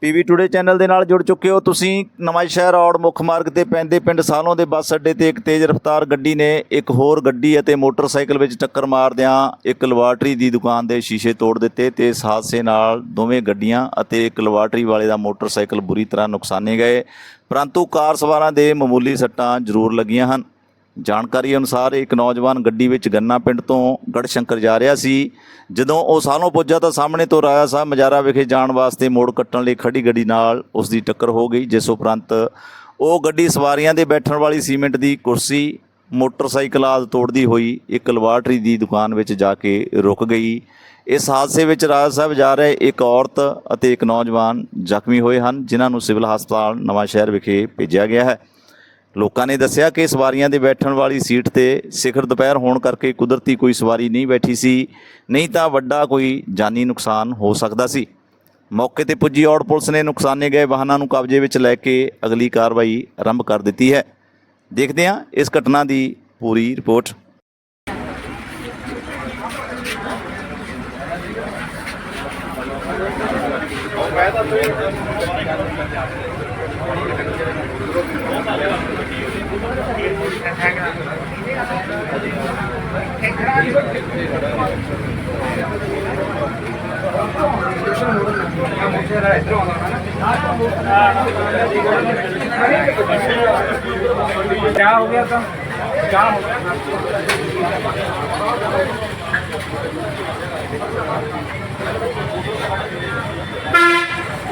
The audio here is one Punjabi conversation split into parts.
ਪੀਵੀ ਟੁਡੇ ਚੈਨਲ ਦੇ ਨਾਲ ਜੁੜ ਚੁੱਕੇ ਹੋ। ਤੁਸੀਂ ਨਵਾਂ ਸ਼ਹਿਰ ਔੜ ਮੁੱਖ ਮਾਰਗ ਤੇ ਪੈਂਦੇ ਪਿੰਡ ਸਾਲੋਂ ਦੇ ਬੱਸ ਅੱਡੇ ਤੇ ਇੱਕ ਤੇਜ਼ ਰਫ਼ਤਾਰ ਗੱਡੀ ਨੇ ਇੱਕ ਹੋਰ ਗੱਡੀ ਅਤੇ ਮੋਟਰਸਾਈਕਲ ਵਿੱਚ ਟੱਕਰ ਮਾਰਦਿਆਂ ਇੱਕ ਲਵਾਟਰੀ ਦੀ ਦੁਕਾਨ ਦੇ ਸ਼ੀਸ਼ੇ ਤੋੜ ਦਿੱਤੇ ਤੇ ਇਸ ਹਾਦਸੇ ਨਾਲ ਦੋਵੇਂ ਗੱਡੀਆਂ ਅਤੇ ਇੱਕ ਲਵਾਟਰੀ ਵਾਲੇ ਦਾ ਮੋਟਰਸਾਈਕਲ ਬੁਰੀ ਤਰ੍ਹਾਂ ਨੁਕਸਾਨੇ ਗਏ। ਪਰੰਤੂ ਕਾਰ ਸਵਾਰਾਂ ਦੇ ਮਾਮੂਲੀ ਸੱਟਾਂ ਜ਼ਰੂਰ ਲੱਗੀਆਂ ਹਨ। ਜਾਣਕਾਰੀ ਅਨੁਸਾਰ ਇੱਕ ਨੌਜਵਾਨ ਗੱਡੀ ਵਿੱਚ ਗੰਨਾ ਪਿੰਡ ਤੋਂ ਗੜਸ਼ੰਕਰ ਜਾ ਰਿਹਾ ਸੀ। ਜਦੋਂ ਉਹ ਸਾਲੋਂ ਪੁੱਜਾ ਤਾਂ ਸਾਹਮਣੇ ਤੋਂ ਰਾਇਆ ਸਾਹਿਬ ਮਜਾਰਾ ਵਿਖੇ ਜਾਣ ਵਾਸਤੇ ਮੋੜ ਕੱਟਣ ਲਈ ਖੜੀ ਗੱਡੀ ਨਾਲ ਉਸ ਦੀ ਟੱਕਰ ਹੋ ਗਈ, ਜਿਸ ਉਪਰੰਤ ਉਹ ਗੱਡੀ ਸਵਾਰੀਆਂ ਦੇ ਬੈਠਣ ਵਾਲੀ ਸੀਮੈਂਟ ਦੀ ਕੁਰਸੀ, ਮੋਟਰਸਾਈਕਲ ਆਦਿ ਤੋੜਦੀ ਹੋਈ ਇੱਕ ਲਵਾਟਰੀ ਦੀ ਦੁਕਾਨ ਵਿੱਚ ਜਾ ਕੇ ਰੁਕ ਗਈ। ਇਸ ਹਾਦਸੇ ਵਿੱਚ ਰਾਇਆ ਸਾਹਿਬ ਜਾ ਰਹੇ ਇੱਕ ਔਰਤ ਅਤੇ ਇੱਕ ਨੌਜਵਾਨ ਜ਼ਖਮੀ ਹੋਏ ਹਨ, ਜਿਨ੍ਹਾਂ ਨੂੰ ਸਿਵਲ ਹਸਪਤਾਲ ਨਵਾਂ ਸ਼ਹਿਰ ਵਿਖੇ ਭੇਜਿਆ ਗਿਆ ਹੈ। ਲੋਕਾਂ ਨੇ ਦੱਸਿਆ ਕਿ ਸਵਾਰੀਆਂ ਦੇ ਬੈਠਣ ਵਾਲੀ ਸੀਟ ਤੇ ਸਿਖਰ ਦੁਪਹਿਰ ਹੋਣ ਕਰਕੇ ਕੁਦਰਤੀ ਕੋਈ ਸਵਾਰੀ ਨਹੀਂ ਬੈਠੀ ਸੀ। ਨਹੀਂ ਤਾਂ ਵੱਡਾ ਕੋਈ ਜਾਨੀ ਨੁਕਸਾਨ ਹੋ ਸਕਦਾ ਸੀ। ਮੌਕੇ ਤੇ ਪੁੱਜੀ ਔੜ ਪੁਲਿਸ ਨੇ ਨੁਕਸਾਨੇ ਗਏ ਵਾਹਨਾਂ ਨੂੰ ਕਬਜ਼ੇ ਵਿੱਚ ਲੈ ਕੇ ਅਗਲੀ ਕਾਰਵਾਈ ਆਰੰਭ ਕਰ ਦਿੱਤੀ ਹੈ। ਦੇਖਦੇ ਹਾਂ ਇਸ ਘਟਨਾ ਦੀ ਪੂਰੀ ਰਿਪੋਰਟ। क्या हो गया था क्या हो गया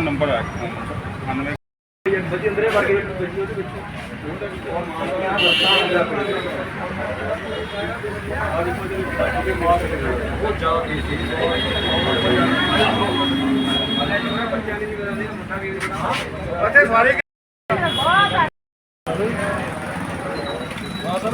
ਨੰਬਰ ਆ 98 ਬੱਜੀ ਅੰਦਰੇ ਵੜ ਗਏ ਗੱਡੀ ਉਹਦੇ ਵਿੱਚ ਉਹਦੇ ਵਿੱਚ ਔਰ ਮਾਨ ਗਿਆ ਉਹ ਜਾ ਕੇ ਬੱਚੇ ਸਾਰੇ ਸਰ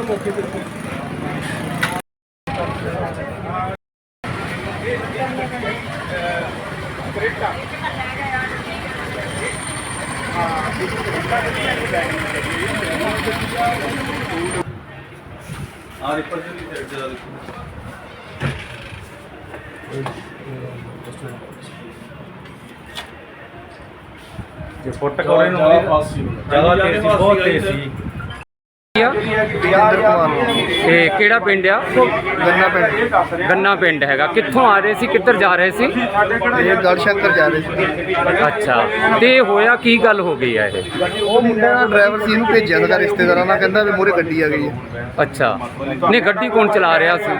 ਮੌਕੇ ਤੇ ਆ ਰਿਪਰ ਦੀ ਸਾਈਡ ਤੇ ਦੇਖੋ ਜੇ ਫੁੱਟ ਕੋਲੇ ਨੂੰ ਜ਼ਿਆਦਾ ਤੇਜ਼ ਸੀ ਬਹੁਤ ਤੇਜ਼ ਸੀ। ਇਹ ਕਿਹੜਾ ਪਿੰਡ ਆ? ਗੰਨਾ ਪਿੰਡ। ਗੰਨਾ ਪਿੰਡ ਹੈਗਾ। ਕਿੱਥੋਂ ਆ ਰਹੇ ਸੀ? ਕਿੱਧਰ ਜਾ ਰਹੇ ਸੀ? ਇਹ ਗੜਸ਼ੰਕਰ ਜਾ ਰਹੇ ਸੀ। ਅੱਛਾ। ਤੇ ਹੋਇਆ ਕੀ ਗੱਲ ਹੋ ਗਈ ਆ ਇਹ? ਉਹ ਮੁੰਡਾ ਦਾ ਡਰਾਈਵਰ ਸੀ ਇਹਨੂੰ ਭੇਜਿਆ ਸੀਗਾ ਰਿਸ਼ਤੇਦਾਰਾਂ ਨਾਲ। ਕਹਿੰਦਾ ਵੀ ਮੂਹਰੇ ਗੱਡੀ ਆ ਗਈ ਹੈ। ਅੱਛਾ। ਨਹੀਂ ਗੱਡੀ ਕੌਣ ਚਲਾ ਰਿਹਾ ਸੀ?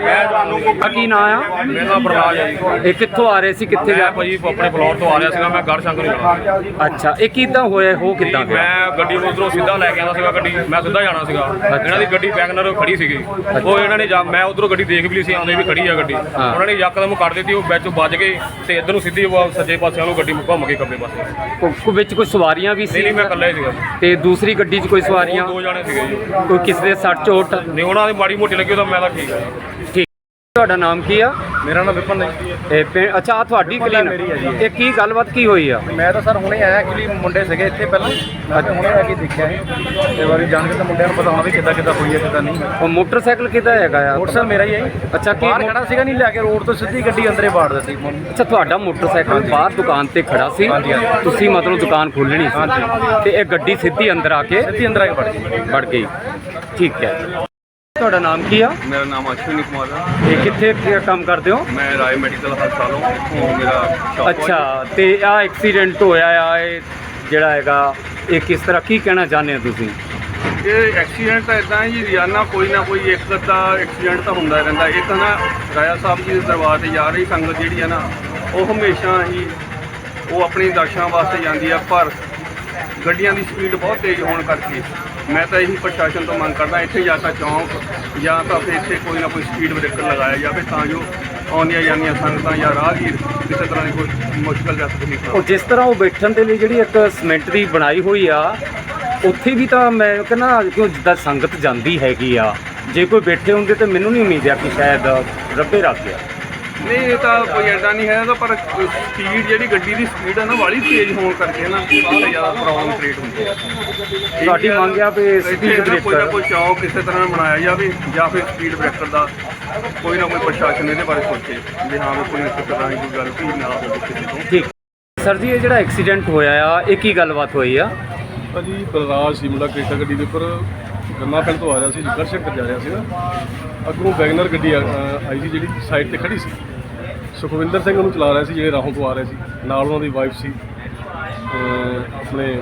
ਆ ਕੀ ਨਾਂ ਆ? ਮੇਰਾ ਪ੍ਰਵਾਜ ਹੈ ਜੀ। ਇਹ ਕਿੱਥੋਂ ਆ ਰਹੇ ਸੀ? ਕਿੱਥੇ ਮੈਂ ਜਾ ਭਾਜੀ ਆਪਣੇ ਫਲੋਰ ਤੋਂ ਆ ਰਿਹਾ ਸੀਗਾ। ਮੈਂ ਗੜ ਸ਼ੰਕਰ ਨੂੰ ਜਾਣਾ ਅੱਛਾ। ਇਹ ਕਿਦਾਂ ਹੋਇਆ? ਹੋ ਕਿਦਾਂ ਗਿਆ? ਮੈਂ ਗੱਡੀ ਉਧਰੋਂ ਸਿੱਧਾ ਲੈ ਕੇ ਆਉਂਦਾ ਸੀਗਾ ਗੱਡੀ। ਮੈਂ ਸਿੱਧਾ ਜਾਣਾ ਸੀਗਾ। ਇਹਨਾਂ ਦੀ ਗੱਡੀ ਵੈਗਨਰ ਖੜੀ ਸੀਗੀ। ਉਹ ਇਹਨਾਂ ਨੇ ਜਾ- ਮੈਂ ਉਧਰੋਂ ਗੱਡੀ ਦੇਖ ਵੀ ਲਈ ਸੀ ਆਉਂਦੇ ਵੀ ਖੜੀ ਆ ਗੱਡੀ। ਉਹਨਾਂ ਨੇ ਯਕਦਮ ਕੱਢ ਦਿੱਤੀ ਉਹ ਵਿੱਚੋਂ ਵੱਜ ਗਏ ਤੇ ਇਧਰ ਨੂੰ ਸਿੱਧੀ ਉਹ ਸੱਜੇ ਪਾਸੇ ਨੂੰ ਗੱਡੀ ਘੁੰਮ ਕੇ ਖੱਬੇ ਪਾਸੇ। ਨਹੀਂ ਕੋ- ਕੋ ਵਿੱਚ ਕੋਈ ਸਵਾਰੀਆਂ ਵੀ ਸੀ ਨਹੀਂ ਮੈਂ ਇਕੱਲਾ ਹੀ ਸੀਗਾ। ਤੇ ਦੂਸਰੀ ਗੱਡੀ 'ਚ ਕੋਈ ਸਵਾਰੀਆਂ ਦੋ ਜਾਣੇ ਸੀਗੇ ਜੀ। ਕੋਈ ਕਿਸੇ ਦੇ ਸੱਟ ਚੋਟ ਨਹੀਂ ਉਹਨਾਂ ਦੀ ਮਾੜੀ ਮੋਟੀ ਲੱਗੀ ਉਹ ਤਾਂ ਮੈਂ ਤਾਂ ਠੀਕ ਆ। ਜੀ ਤੁਹਾਡਾ ਨਾਮ ਕੀ ਆ? ਮੇਰਾ ਨਾਮ ਵਿਪਨ ਹੈ ਇਹ ਪਿੰ- ਅੱਛਾ ਆ ਤੁਹਾਡੀ ਮੇਰੀ ਜੀ। ਇਹ। ਕੀ ਗੱਲਬਾਤ ਕੀ ਹੋਈ ਆ? ਮੈਂ ਤਾਂ ਸਰ ਹੁਣੇ ਆਇਆ ਐਕਚੁਅਲੀ ਮੁੰਡੇ ਸੀਗੇ ਇੱਥੇ ਪਹਿਲਾਂ। ਮੈਂ ਤਾਂ ਹੁਣੇ ਆ ਕੇ ਦੇਖਿਆ ਇਹ। ਤੇ ਵਾਰੀ ਜਾਣ ਕੇ ਤਾਂ ਮੁੰਡਿਆਂ ਨੂੰ ਪਤਾ ਹੋਣਾ ਵੀ ਕਿੱਦਾਂ ਕਿੱਦਾਂ ਹੋਈ ਹੈ ਕਿੱਦਾਂ ਨਹੀਂ। ਉਹ ਮੋਟਰਸਾਈਕਲ ਕਿਹਦਾ ਹੈਗਾ ਆ? ਮੋਟਰਸਾਈਕਲ ਮੇਰਾ ਹੀ ਹੈ ਜੀ। ਅੱਛਾ ਕੀ ਬਾਹਰ ਖੜਾ ਸੀਗਾ ਨਹੀਂ ਲਿਆ ਕੇ ਰੋਡ ਤੋਂ ਸਿੱਧੀ ਗੱਡੀ ਅੰਦਰੇ ਬਾੜ ਦਿੱਤੀ ਅੱਛਾ ਤੁਹਾਡਾ ਮੋਟਰਸਾਈਕਲ ਬਾਹਰ ਦੁਕਾਨ ਤੇ ਖੜਾ ਸੀ। ਹਾਂਜੀ, ਹਾਂਜੀ। ਤੁਸੀਂ ਮਤਲਬ ਦੁਕਾਨ ਖੋਲਣੀ ਸੀ। ਤੇ ਇਹ ਗੱਡੀ ਸਿੱਧੀ ਅੰਦਰ ਆ ਕੇ ਸਿੱਧੀ ਅੰਦਰ ਆ ਕੇ ਵੜ ਗਈ। ਵੜ ਗਈ। ਠੀਕ ਹੈ। ਤੁਹਾਡਾ ਨਾਮ ਕੀ ਆ? ਮੇਰਾ ਨਾਮ ਅਸ਼ਵਨੀ ਕੁਮਾਰ ਹੈ ਇਹ ਕਿੱਥੇ ਕੀ ਕੰਮ ਕਰਦੇ ਹੋ? ਮੈਂ ਰਾਏ ਮੈਡੀਕਲ ਹਸਪਤਾਲੋਂ ਇੱਥੋਂ ਮੇਰਾ ਸ਼ੌਪ ਅੱਛਾ ਤੇ ਆ ਐਕਸੀਡੈਂਟ ਹੋਇਆ ਆ ਇਹ ਜਿਹੜਾ ਹੈਗਾ ਇਹ ਕਿਸ ਤਰ੍ਹਾਂ ਕੀ ਕਹਿਣਾ ਚਾਹੁੰਦੇ ਹੋ ਤੁਸੀਂ? ਇਹ ਐਕਸੀਡੈਂਟ ਤਾਂ ਇਦਾਂ ਜੀ ਰੋਜ਼ਾਨਾ ਕੋਈ ਨਾ ਕੋਈ ਇੱਕ ਅੱਧਾ ਐਕਸੀਡੈਂਟ ਤਾਂ ਹੁੰਦਾ ਰਹਿੰਦਾ। ਇੱਕ ਨਾ ਰਾਇਆ ਸਾਹਿਬ ਜੀ ਦੇ ਦਰਬਾਰ ਤੇ ਜਾ ਰਹੀ ਸੰਗਤ ਜਿਹੜੀ ਆ ਨਾ ਉਹ ਹਮੇਸ਼ਾ ਹੀ ਉਹ ਆਪਣੀ ਦਰਸ਼ਨਾਂ ਵਾਸਤੇ ਜਾਂਦੀ ਆ ਪਰ ਗੱਡੀਆਂ ਦੀ ਸਪੀਡ ਬਹੁਤ ਤੇਜ਼ ਹੋਣ ਕਰਕੇ ਮੈਂ ਤਾਂ ਇਹੀ ਪ੍ਰਸ਼ਾਸਨ ਤੋਂ ਮੰਗ ਕਰਦਾ, ਇੱਥੇ ਜਾਂ ਤਾਂ ਚੌਂਕ, ਜਾਂ ਤਾਂ ਫਿਰ ਇੱਥੇ ਕੋਈ ਨਾ ਕੋਈ ਸਪੀਡ ਬ੍ਰੇਕਰ ਲਗਾਇਆ ਜਾਵੇ ਤਾਂ ਜੋ ਆਉਂਦੀਆਂ ਜਾਂਦੀਆਂ ਸੰਗਤਾਂ ਜਾਂ ਰਾਹਗੀਰ ਕਿਸੇ ਤਰ੍ਹਾਂ ਦੀ ਕੋਈ ਮੁਸ਼ਕਲ ਜਾਂ ਤਕਲੀਫ ਨਾ ਉਹ ਜਿਸ ਤਰ੍ਹਾਂ ਉਹ ਬੈਠਣ ਦੇ ਲਈ ਜਿਹੜੀ ਇੱਕ ਸਿਮੈਂਟ ਦੀ ਬਣਾਈ ਹੋਈ ਆ, ਉੱਥੇ ਵੀ ਤਾਂ ਮੈਂ ਕਹਿੰਦਾ ਕਿਉਂ ਜਿੱਦਾਂ ਸੰਗਤ ਜਾਂਦੀ ਹੈਗੀ ਆ। ਜੇ ਕੋਈ ਬੈਠੇ ਹੁੰਦੇ ਤੇ ਮੈਨੂੰ ਨਹੀਂ ਉਮੀਦ ਆ ਕਿ ਸ਼ਾਇਦ ਰੱਬੇ ਰੱਖ ਗਿਆ ਨਹੀਂ ਇਹ ਤਾਂ ਕੋਈ ਐਡਾ ਨਹੀਂ ਹੈ ਇਹਦਾ ਪਰ ਸਪੀਡ ਜਿਹੜੀ ਗੱਡੀ ਦੀ ਸਪੀਡ ਹੈ ਨਾ ਵਾਲੀ ਤੇਜ਼ ਹੋਣ ਕਰਕੇ ਨਾ ਬਹੁਤ ਜ਼ਿਆਦਾ ਪ੍ਰੋਬਲਮ ਕ੍ਰੀਏਟ ਹੁੰਦੀ ਹੈ। ਤੁਹਾਡੀ ਮੰਗ ਆ ਵੀ speed ਨਾ ਕੋਈ ਨਾ ਕੋਈ ਚੌਕ ਕਿਸੇ ਤਰ੍ਹਾਂ ਬਣਾਇਆ ਜਾਵੇ ਜਾਂ ਫਿਰ ਸਪੀਡ ਬ੍ਰੇਕਰ ਦਾ ਕੋਈ ਨਾ ਕੋਈ ਪ੍ਰਸ਼ਾਸਨ ਇਹਦੇ ਬਾਰੇ ਸੋਚੇ ਵੀ ਹਾਂ ਵੀ ਕੋਈ ਕਿਸੇ ਤਰ੍ਹਾਂ ਦੀ ਕੋਈ ਗਲਤੀ ਨਾ ਹੋਵੇ ਕਿਸੇ ਤੋਂ ਠੀਕ। ਸਰ ਜੀ ਇਹ ਜਿਹੜਾ ਐਕਸੀਡੈਂਟ ਹੋਇਆ ਆ ਇਹ ਕੀ ਗੱਲਬਾਤ ਹੋਈ ਆ? ਭਾਜੀ ਬਲਰਾਜ ਸੀ ਮੁੰਡਾ ਕ੍ਰੇਟਾ ਗੱਡੀ ਦੇ ਉੱਪਰ ਗੰਨਾ ਪਿੰਡ ਤੋਂ ਆ ਰਿਹਾ ਸੀ ਗੜਸ਼ੰਕਰ ਜਾ ਰਿਹਾ ਸੀਗਾ। ਅੱਗੋਂ ਵੈਗਨਰ ਗੱਡੀ ਆ- ਅ, ਆਈ ਸੀ ਜਿਹੜੀ ਸਾਈਡ ਤੇ ਖੜੀ ਸੀ। ਸੁਖਵਿੰਦਰ ਸਿੰਘ ਉਹਨੂੰ ਚਲਾ ਰਿਹਾ ਸੀ ਜਿਹੜੇ ਰਾਹੋਂ ਤੋਂ ਆ ਰਹੇ ਸੀ। ਨਾਲ ਉਹਨਾਂ ਦੀ ਵਾਈਫ ਸੀ। ਆਪਣੇ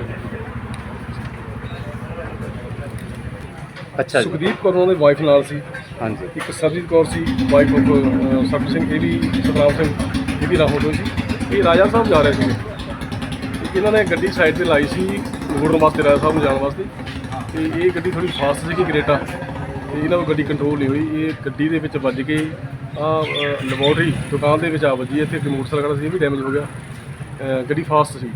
ਅੱਛਾ ਜੀ। ਸੁਖਦੀਪ ਕੌਰ ਉਹਨਾਂ ਦੀ ਵਾਈਫ ਨਾਲ ਸੀ। ਹਾਂਜੀ। ਇੱਕ ਸਰਜੀਤ ਕੌਰ ਸੀ ਵਾਈਫ ਆਫ ਸਤਿ ਸਿੰਘ ਇਹ ਵੀ ਸਤਨਾਮ ਸਿੰਘ ਇਹ ਵੀ ਰਾਹੋਂ ਤੋਂ ਸੀ। ਇਹ ਰਾਜਾ ਸਾਹਿਬ ਜਾ ਰਹੇ ਤੇ ਇਹਨਾਂ ਨੇ ਗੱਡੀ ਸਾਈਡ ਤੇ ਲਾਈ ਸੀ ਰਾਜਾ ਸਾਹਿਬ ਨੂੰ ਜਾਣ ਵਾਸਤੇ। ਤੇ ਇਹ ਗੱਡੀ ਥੋੜੀ ਫਾਸਟ ਸੀਗੀ ਗ੍ਰੇਟਾ ਤੇ ਇਹਨਾਂ ਨੂੰ ਗੱਡੀ ਕੰਟਰੋਲ ਨਹੀਂ ਹੋਈ। ਇਹ ਗੱਡੀ ਦੇ ਵਿੱਚ ਵੱਜ ਕੇ ਆ ਲੈਬੋਰਟਰੀ ਦੁਕਾਨ ਦੇ ਵਿੱਚ ਆ ਵੱਜੀ। ਇੱਥੇ ਇੱਕ ਮੋਟਰਸਾਈਕਲ ਖੜਾ ਸੀ ਇਹ ਵੀ ਡੈਮੇਜ ਹੋ ਗਿਆ। ਗੱਡੀ ਫਾਸਟ ਸੀ।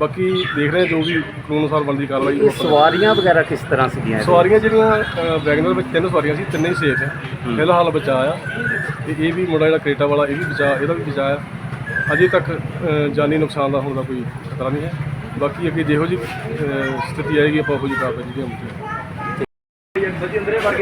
ਬਾਕੀ ਦੇਖ ਰਹੇ ਜੋ ਵੀ ਕਾਨੂੰਨ ਅਨੁਸਾਰ ਬਣਦੀ ਕਾਰਵਾਈ ਇਹ। ਸਵਾਰੀਆਂ ਵਗੈਰਾ ਕਿਸ ਤਰ੍ਹਾਂ ਸੀਗੀਆਂ? ਸਵਾਰੀਆਂ ਜਿਹੜੀਆਂ ਵੈਗਨਰ ਵਿੱਚ ਤਿੰਨ ਸਵਾਰੀਆਂ ਸੀ ਤਿੰਨੇ ਹੀ ਸੇਫ ਹੈ। ਫਿਲਹਾਲ ਬਚਾ ਆ ਤੇ ਇਹ ਵੀ ਮੁੰਡਾ ਜਿਹੜਾ ਕ੍ਰੇਟਾ ਵਾਲਾ ਇਹ ਵੀ ਬਚਾ ਇਹਦਾ ਵੀ ਬਚਾ ਆ ਅਜੇ ਤੱਕ ਜਾਨੀ ਨੁਕਸਾਨ ਦਾ ਹੋਣ ਦਾ ਕੋਈ ਖਤਰਾ ਨਹੀਂ ਹੈ। ਬਾਕੀ ਅੱਗੇ ਜਿਹੋ ਜੀ ਸਥਿਤੀ ਆਏਗੀ, ਆਪਾਂ ਉਹੋ ਜਿਹੀ ਕਾਰਵਾਈ ਜਿਹੜੀ ਹੋਣੀ ਸੱਜੀ ਅੰਦਰੇ ਵੜ